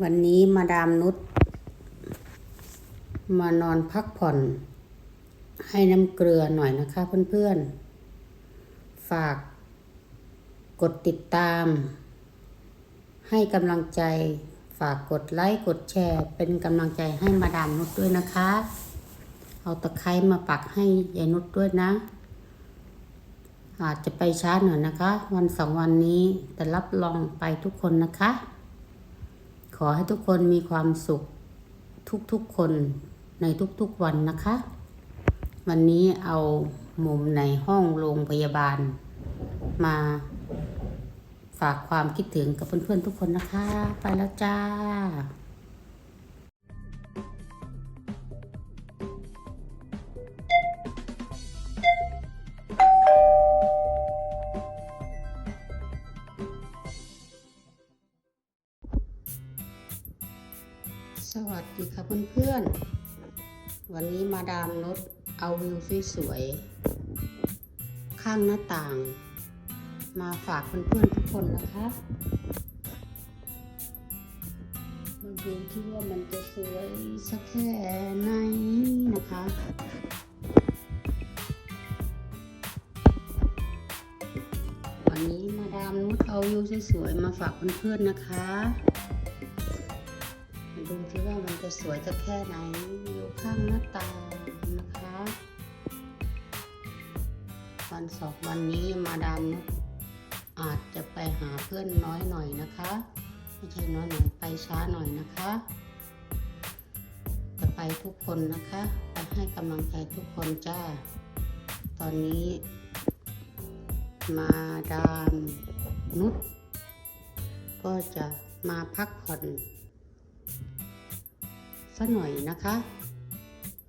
วันนี้มาดามนุชมานอนพักผ่อน ให้น้ำเกลือหน่อยนะคะเพื่อนๆ ฝากกดติดตาม ให้กำลังใจ ฝากกดไลค์กดแชร์ เป็นกำลังใจให้มาดามนุชด้วยนะคะ เอาตะไคร้มาปักให้ยายนุชด้วยนะ อาจจะไปช้าหน่อยนะคะ วันสองวันนี้แต่รับรองไปทุกคนนะคะ ขอให้ทุกคนมีความสุขทุกๆคนในทุกๆวันนะคะ วันนี้เอามุมในห้องโรงพยาบาล มาฝากความคิดถึงกับเพื่อนๆทุกคนนะคะ ไปแล้วจ้า ดีค่ะเพื่อนๆ วันนี้มาดามนุชเอาวิวสวยๆข้างหน้าต่าง มาฝากเพื่อนๆทุกคนนะคะมาดูที่ว่ามันจะสวยสักแค่ไหนนะคะวันนี้มาดามนุชเอาวิวสวยๆมาฝากเพื่อนๆนะคะ จะสวยจะแค่ไหนอยู่ข้างหน้าตานะคะ วันสองวันนี้มาดามอาจจะไปหาเพื่อนน้อยหน่อยนะคะไม่ใช่น้อยหน่อยไปช้าหน่อยนะคะ จะไปทุกคนนะคะไปให้กำลังใจทุกคนจ้า ตอนนี้ มาดามนุชก็จะมาพักผ่อน สักหน่อยนะคะ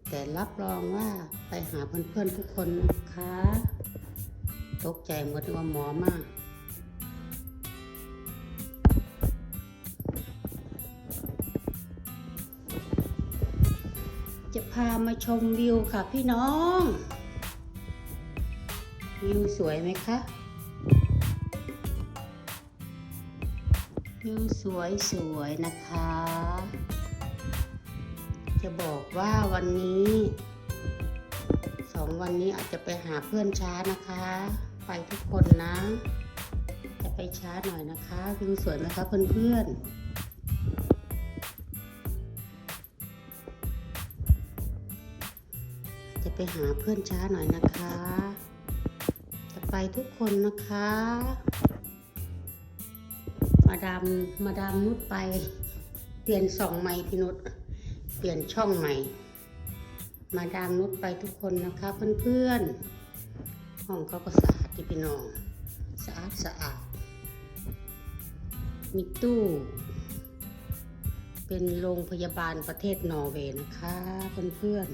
แต่รับรองว่าไปหาเพื่อนๆทุกคนนะคะ ตกใจหมดว่าหมอมากจะพามาชมวิวค่ะพี่น้อง วิวสวยไหมคะ วิวสวยสวยๆนะคะ จะบอกว่าวันนี้สองวันนี้อาจจะไปหาเพื่อนช้านะคะ ไปทุกคนนะ จะไปช้าหน่อยนะคะวิวสวยไหมคะเพื่อนๆจะไปหาเพื่อนช้าหน่อยนะคะ จะไปทุกคนนะคะ มาดามมาดามนุชไป เปลี่ยนสองไม้พี่นุช เปลี่ยนช่องใหม่ มาดามนุชไปทุกคนนะคะเพื่อนๆ ห้องเขาก็สะอาดที่พี่น้อง สะอาดสะอาด มีตู้ เป็นโรงพยาบาลประเทศนอร์เวย์นะคะเพื่อน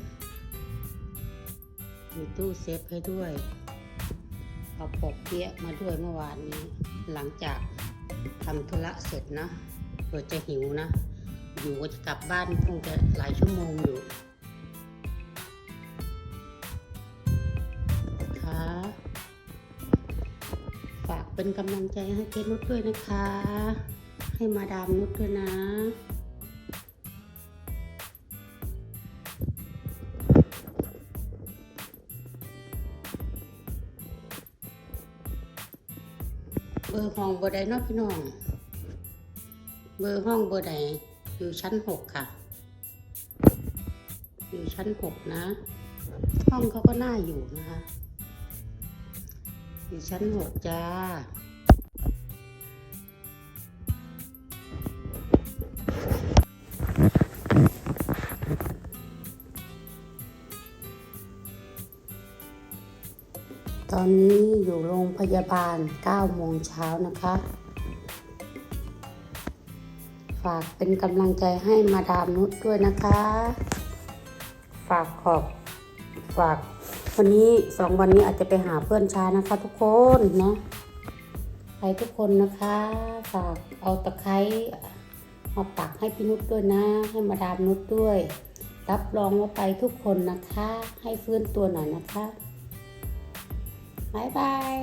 ๆ มีตู้เซฟให้ด้วย เอาปอกเปี๊ยะมาด้วยเมื่อวานนี้ หลังจากทำธุระเสร็จนะเผื่อจะหิวนะ อยู่ก็จะกลับบ้านคงจะหลายชั่วโมงอยู่ค่ะฝากเป็นกำลังใจให้เจนุชด้วยนะคะ ให้มาดามนุชด้วยนะเบอร์ห้องเบอร์ใดเนาะพี่น้อง เบอร์ห้องเบอร์ใด อยู่ชั้นหกค่ะ อยู่ชั้นหกนะ ห้องเขาก็น่าอยู่นะคะ อยู่ชั้นหกจ้าตอนนี้อยู่โรงพยาบาล9โมงเช้านะคะ ฝากเป็นกำลังใจให้มาดามนุชด้วยนะคะ ฝากขอบฝาก วันนี้สองวันนี้อาจจะไปหาเพื่อนช้านะคะ ทุกคนเนาะไปทุกคนนะคะ ฝากเอาตะไคร้มาปักให้พี่นุชด้วยนะ ให้มาดามนุชด้วย รับรองว่าไปทุกคนนะคะ ให้ฟื้นตัวหน่อยนะคะบ๊ายบาย